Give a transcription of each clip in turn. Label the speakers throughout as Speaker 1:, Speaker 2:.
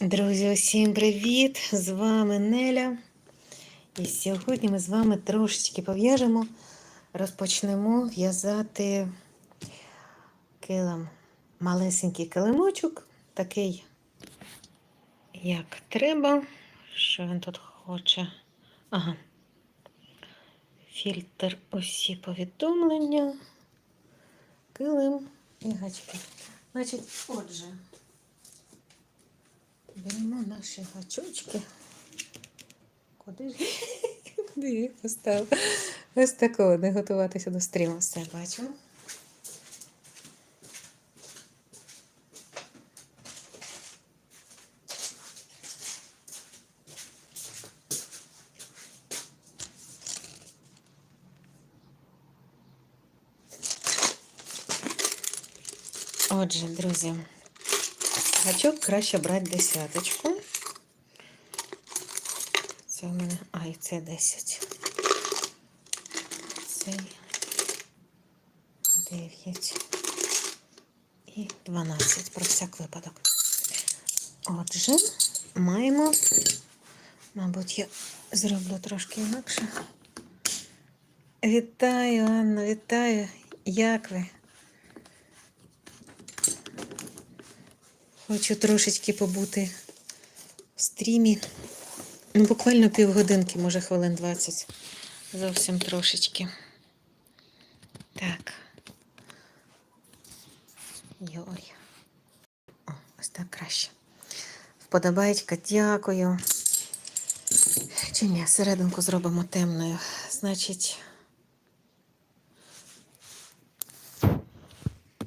Speaker 1: Друзі, усім привіт! З вами Неля. І сьогодні ми з вами трошечки пов'яжемо, розпочнемо в'язати килим. Малесенький килимочок, такий, як треба. Що він тут хоче? Ага. Фільтр усі повідомлення, килим і гачки. Значить, отже. Беремо наші гачочки. Куди ж Куди їх поставила? Ось такого не готуватися до стріму. Все бачимо. Отже, друзі, Гачок краще брати десяточку. Це у мене, а, і це 10. Цей 9 і 12 про всяк випадок. Отже, маємо, мабуть, я зроблю трошки інакше. Вітаю, Анна, вітаю. Як ви? Хочу трошечки побути в стрімі. Ну, буквально півгодинки, може хвилин 20. Зовсім трошечки. Так. Йой. О, ось так краще. Вподобаєчка, дякую. Чи ні, серединку зробимо темною. Значить,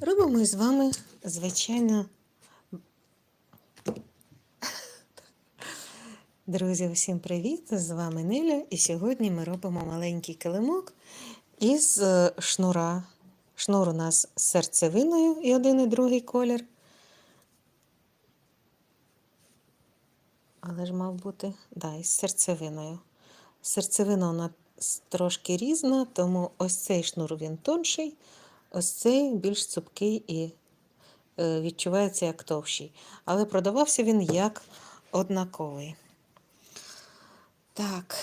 Speaker 1: робимо із вами, звичайно. Друзі, усім привіт! З вами Неля, і сьогодні ми робимо маленький килимок із е, шнура. Шнур у нас з серцевиною і один і другий колір. Але ж мав бути, да, із серцевиною. Серцевина у нас трошки різна, тому ось цей шнур він тонший, ось цей більш цупкий і е, відчувається як товщий. Але продавався він як однаковий. Так,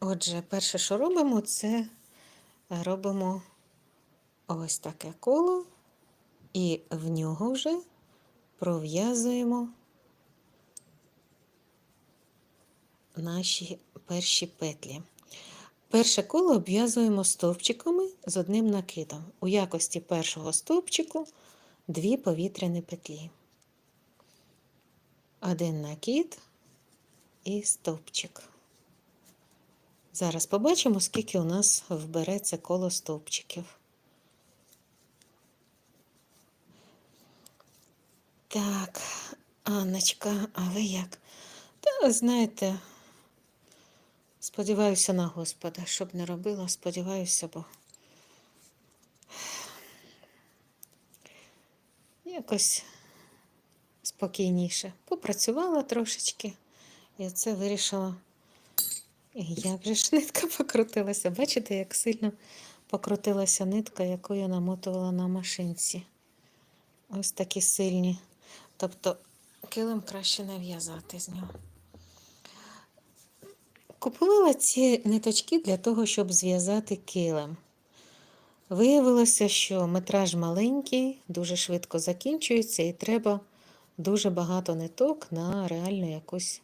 Speaker 1: отже, перше, що робимо, це робимо ось таке коло, і в нього вже пров'язуємо наші перші петлі. Перше коло обв'язуємо стовпчиками з одним накидом. У якості першого стовпчику дві повітряні петлі. Один накид і стовпчик. Зараз побачимо, скільки у нас вбереться коло стовпчиків. Так, Анночка, а ви як? Та, знаєте, сподіваюся на Господа, щоб не робила, сподіваюся, бо якось спокійніше. Попрацювала трошечки і це вирішила. Як же ж нитка покрутилася? Бачите, як сильно покрутилася нитка, яку я намотувала на машинці. Ось такі сильні. Тобто килим краще не в'язати з нього. Купувала ці ниточки для того, щоб зв'язати килим. Виявилося, що метраж маленький, дуже швидко закінчується, і треба дуже багато ниток на реально якусь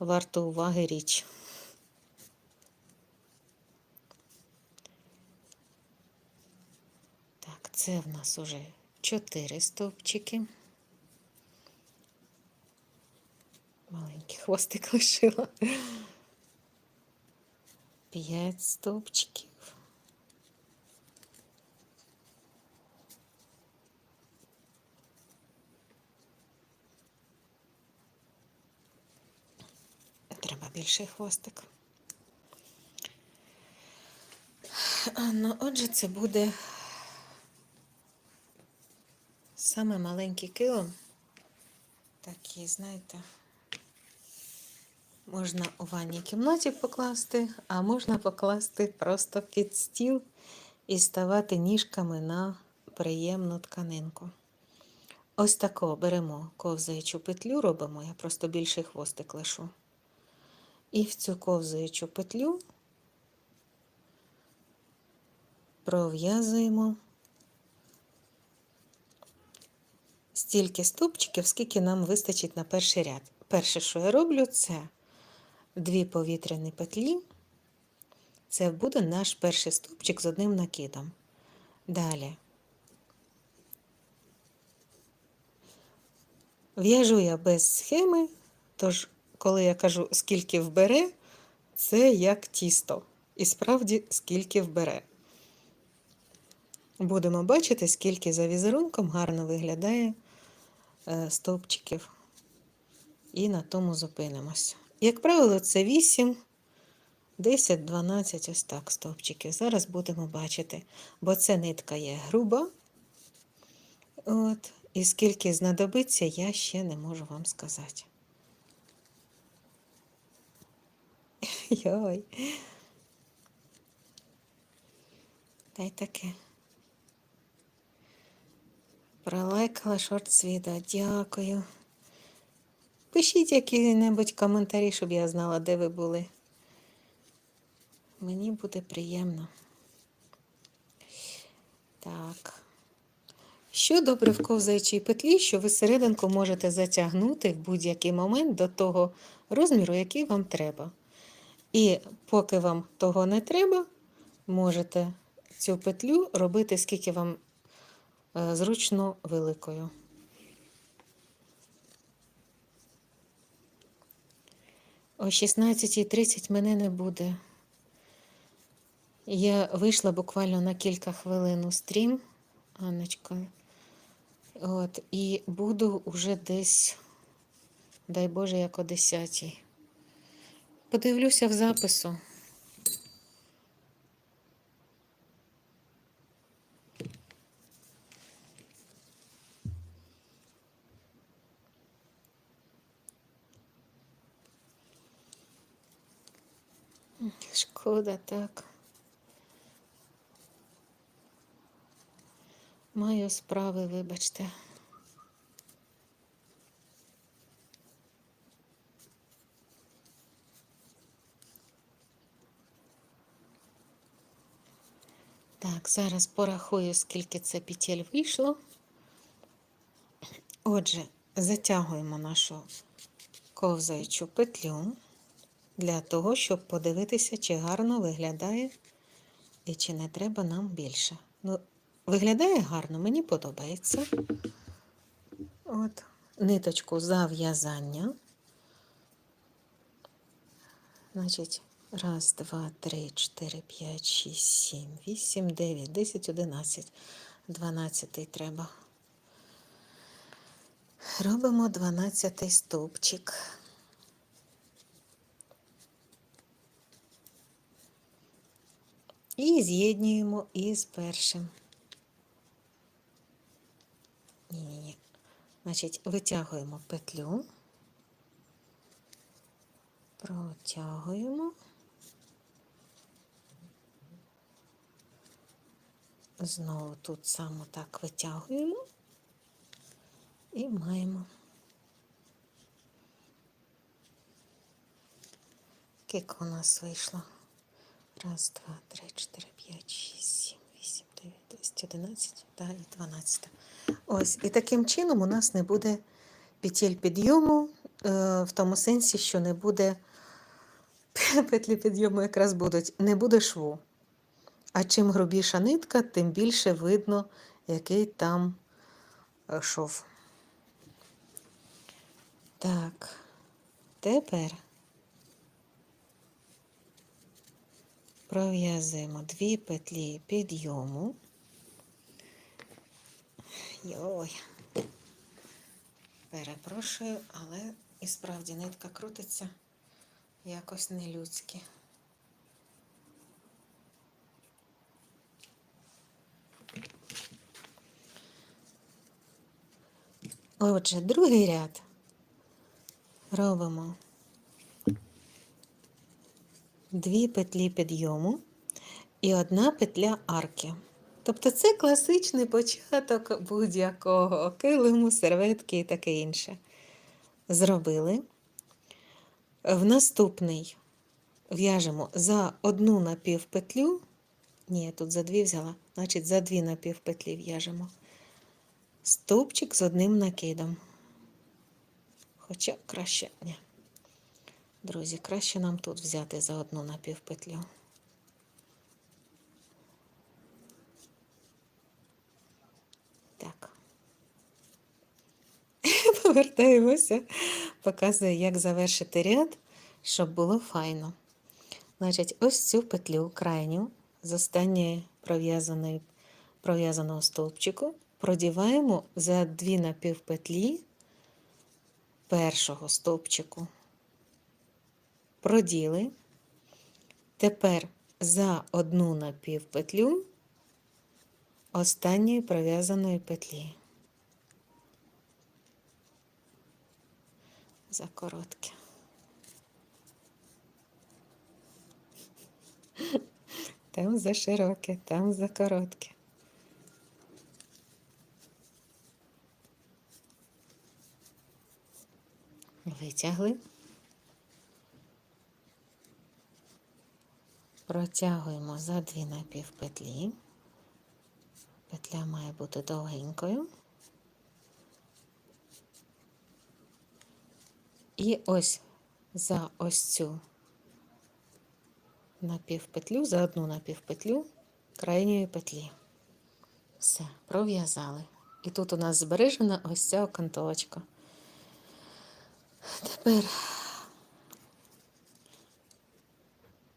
Speaker 1: варто уваги річ. Так, це в нас уже 4 стовпчики. Маленький хвостик лишила. 5 стовпчиків. Треба більший хвостик. Ну, отже, це буде саме маленький килим. Такий, знаєте, можна у ванній кімнаті покласти, а можна покласти просто під стіл і ставати ніжками на приємну тканинку. Ось тако беремо ковзаючу петлю, робимо, я просто більший хвостик лишу. І в цю ковзаючу петлю пров'язуємо стільки стовпчиків, скільки нам вистачить на перший ряд. Перше, що я роблю, це дві повітряні петлі. Це буде наш перший стовпчик з одним накидом. Далі. В'яжу я без схеми, тож, коли я кажу, скільки вбере, це як тісто. І справді, скільки вбере. Будемо бачити, скільки за візерунком гарно виглядає е, стовпчиків. І на тому зупинимося. Як правило, це 8, 10, 12, ось так стовпчиків. Зараз будемо бачити, бо це нитка є груба. От. І скільки знадобиться, я ще не можу вам сказати. Йой. Та й таке. Пролайкала шорт відео. Дякую. Пишіть які-небудь коментарі, щоб я знала, де ви були. Мені буде приємно. Так. Що добре в ковзаючій петлі, що ви серединку можете затягнути в будь-який момент до того розміру, який вам треба. І поки вам того не треба, можете цю петлю робити, скільки вам е, зручно великою. О 16.30 мене не буде. Я вийшла буквально на кілька хвилин у стрім, Анночка. От, і буду уже десь, дай Боже, як о 10. Подивлюся в запису. Шкода, так. Маю справи, вибачте. Так, зараз порахую, скільки це петель вийшло. Отже, затягуємо нашу ковзаючу петлю для того, щоб подивитися, чи гарно виглядає і чи не треба нам більше. Ну, Виглядає гарно, мені подобається. От, Ниточку зав'язання. Значить, раз, два, три, чотири, п'ять, шість, сім, вісім, дев'ять, десять, одинадцять. Дванадцятий треба. Робимо дванадцятий стовпчик. І з'єднуємо із першим. Ні-ні-ні. Значить, витягуємо петлю, протягуємо, знову тут саме так витягуємо і маємо. Скільки у нас вийшло? Раз, два, три, чотири, п'ять, шість, сім, вісім, дев'ять, десять, одинадцять та і дванадцята. Ось, і таким чином у нас не буде петель підйому, е, в тому сенсі, що не буде петлі підйому якраз будуть, не буде шву. А чим грубіша нитка, тим більше видно, який там е, шов. Так, тепер пров'язуємо дві петлі підйому. Йой. Перепрошую, але і справді нитка крутиться якось нелюдськи. Отже, другий ряд робимо дві петлі підйому і одна петля арки. Тобто це класичний початок будь-якого килиму, серветки і таке інше. Зробили. В наступний в'яжемо за одну напівпетлю. Ні, я тут за дві взяла, значить за дві напівпетлі в'яжемо. Стовпчик з одним накидом. Хоча краще ні. Друзі, краще нам тут взяти за одну напівпетлю. Так. Повертаємося, показую, як завершити ряд, щоб було файно. Значить, ось цю петлю крайню з останньої пров'язаного стовпчику продіваємо за дві напівпетлі першого стовпчику. Проділи. Тепер за одну напівпетлю останньої пров'язаної петлі. За коротке. Там за широке, там за коротке. Витягли. Протягуємо за дві напівпетлі. Петля має бути довгенькою. І ось за ось цю напівпетлю, за одну напівпетлю крайньої петлі. Все, пров'язали. І тут у нас збережена ось ця окантовочка. Тепер.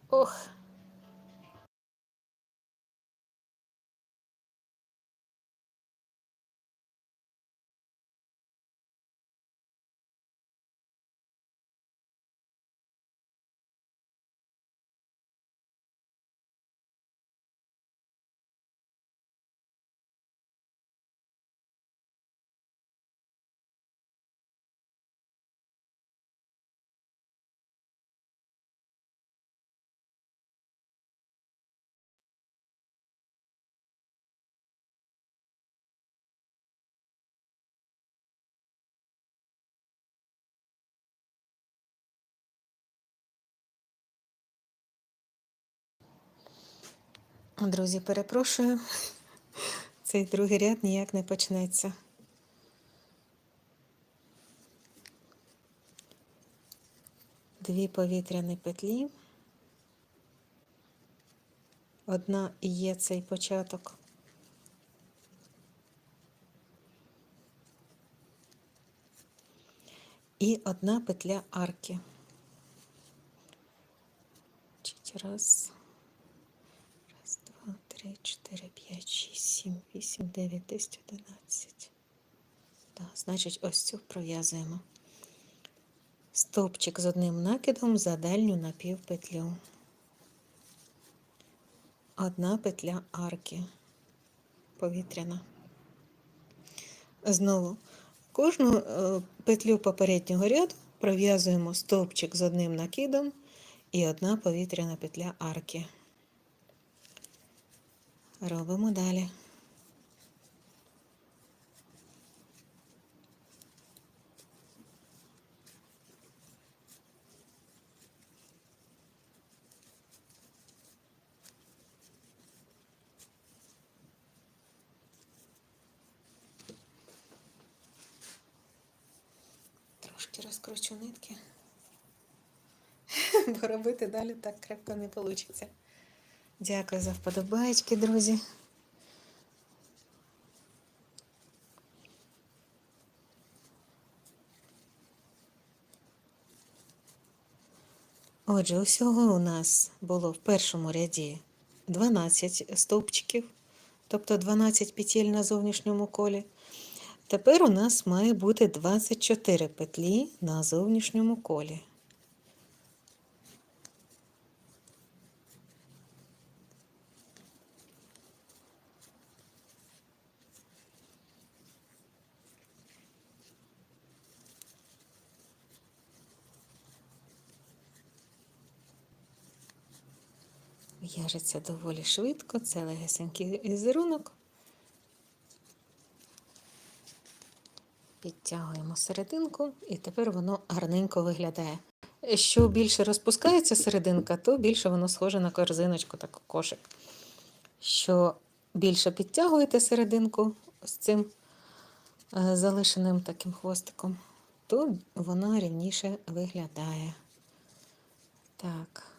Speaker 1: Ох. Друзі, перепрошую, цей другий ряд ніяк не почнеться. Дві повітряні петлі. Одна і є цей початок. І одна петля арки. Раз. Два, три, чотири, п'ять, шість, сім, вісім, дев'ять, десять, одинадцять. Так, значить, ось цю пров'язуємо. Стовпчик з одним накидом за дальню напівпетлю. Одна петля арки повітряна. Знову кожну е, петлю попереднього ряду пров'язуємо стовпчик з одним накидом і одна повітряна петля арки. Робимо далі. Трошки розкручу нитки, бо робити далі так крепко не вийде. Дякую за вподобаєчки, друзі. Отже, усього у нас було в першому ряді 12 стовпчиків, тобто 12 петель на зовнішньому колі. Тепер у нас має бути 24 петлі на зовнішньому колі. В'яжеться доволі швидко, це легесенький візерунок. Підтягуємо серединку, і тепер воно гарненько виглядає. Що більше розпускається серединка, то більше воно схоже на корзиночку, так кошик. Що більше підтягуєте серединку з цим е, залишеним таким хвостиком, то вона рівніше виглядає. Так.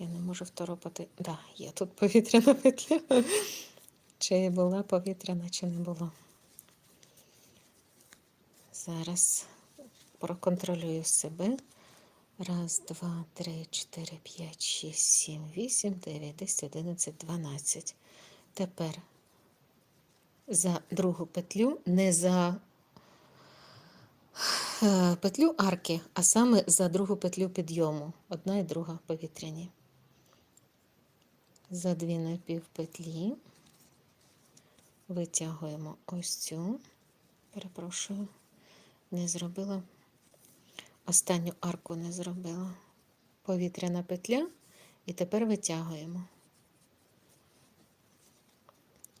Speaker 1: Я не можу второпати. Да, є тут повітряна петля. Чи була повітряна, чи не було. Зараз проконтролюю себе. Раз, два, три, чотири, п'ять, шість, сім, вісім, дев'ять, десять, одинадцять, дванадцять. Тепер за другу петлю, не за е, петлю арки, а саме за другу петлю підйому. Одна і друга повітряні. За дві напівпетлі витягуємо ось цю, перепрошую, не зробила, останню арку не зробила. Повітряна петля, і тепер витягуємо.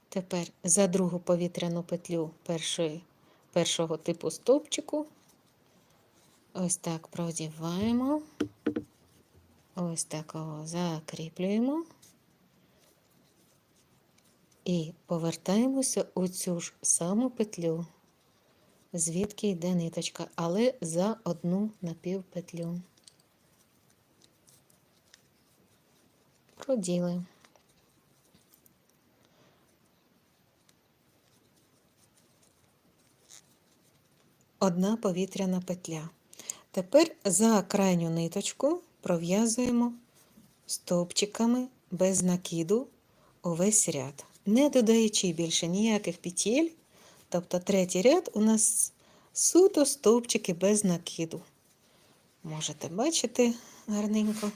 Speaker 1: Тепер за другу повітряну петлю першої, першого типу стовпчику. Ось так продіваємо, ось такого закріплюємо і повертаємося у цю ж саму петлю, звідки йде ниточка, але за одну напівпетлю. Проділи. Одна повітряна петля. Тепер за крайню ниточку пров'язуємо стовпчиками без накиду увесь ряд, не додаючи більше ніяких петель. Тобто третій ряд у нас суто стовпчики без накиду. Можете бачити гарненько.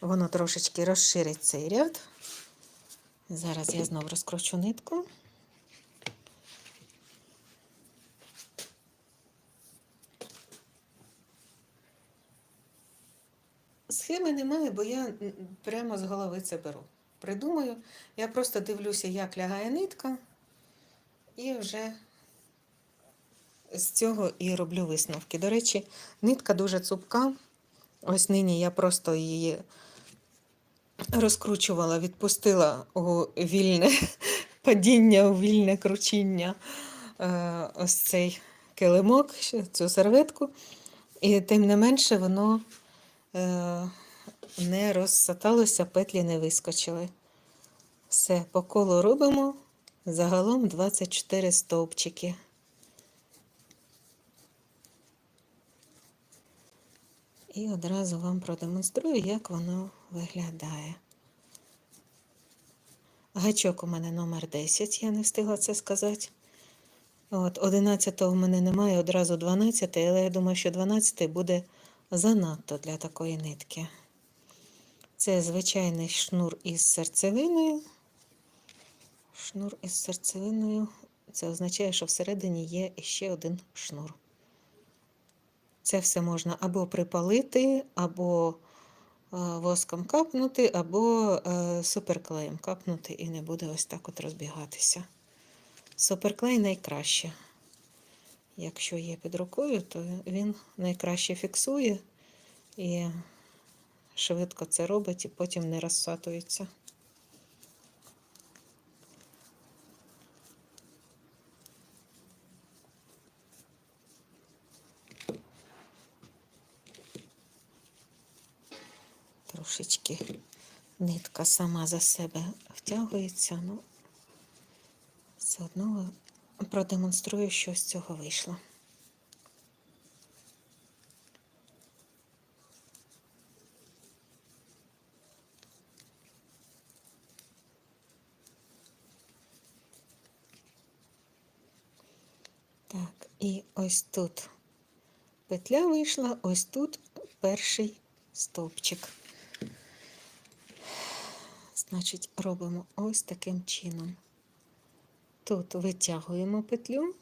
Speaker 1: Воно трошечки розширить цей ряд. Зараз я знову розкручу нитку. Схеми немає, бо я прямо з голови це беру. Придумаю, я просто дивлюся, як лягає нитка, і вже з цього і роблю висновки. До речі, нитка дуже цупка. Ось нині я просто її розкручувала, відпустила у вільне падіння, у вільне кручіння е, ось цей килимок, цю серветку. І тим не менше воно е, не розсаталося, петлі не вискочили. Все, по колу робимо загалом 24 стовпчики. І одразу вам продемонструю, як воно виглядає. Гачок у мене номер 10, я не встигла це сказати. От, 11-го в мене немає, одразу 12, але я думаю, що 12 буде занадто для такої нитки. Це звичайний шнур із серцевиною. Шнур із серцевиною. Це означає, що всередині є ще один шнур. Це все можна або припалити, або е, воском капнути, або е, суперклеєм капнути і не буде ось так от розбігатися. Суперклей найкраще. Якщо є під рукою, то він найкраще фіксує і швидко це робить і потім не розсатується. Трошечки нитка сама за себе втягується, ну все одно продемонструю, що з цього вийшло. Так, і ось тут петля вийшла, ось тут перший стовпчик. Значить, робимо ось таким чином. Тут витягуємо петлю.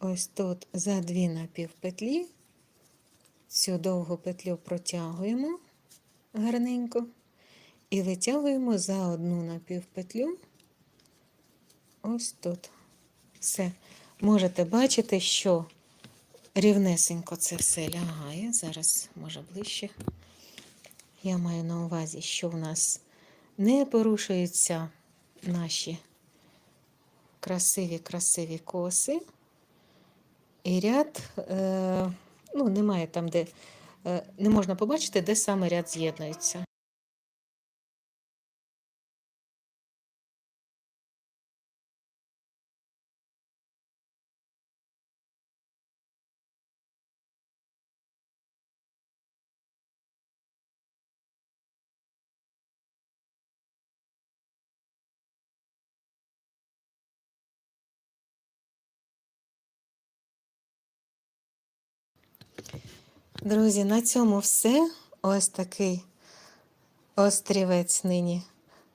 Speaker 1: Ось тут за дві напівпетлі. Цю довгу петлю протягуємо гарненько і витягуємо за одну напівпетлю. Ось тут. Все. Можете бачити, що рівнесенько це все лягає. Зараз, може, ближче. Я маю на увазі, що в нас не порушуються наші красиві-красиві коси. І ряд, е, ну, немає там, де е, не можна побачити, де саме ряд з'єднується. Друзі, на цьому все. Ось такий острівець нині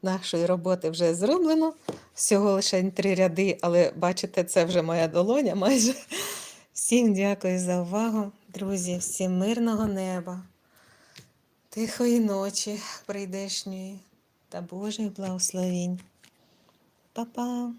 Speaker 1: нашої роботи вже зроблено. Всього лише три ряди, але бачите, це вже моя долоня майже. Всім дякую за увагу, друзі, всім мирного неба, тихої ночі прийдешньої та Божих благословінь. Па-па!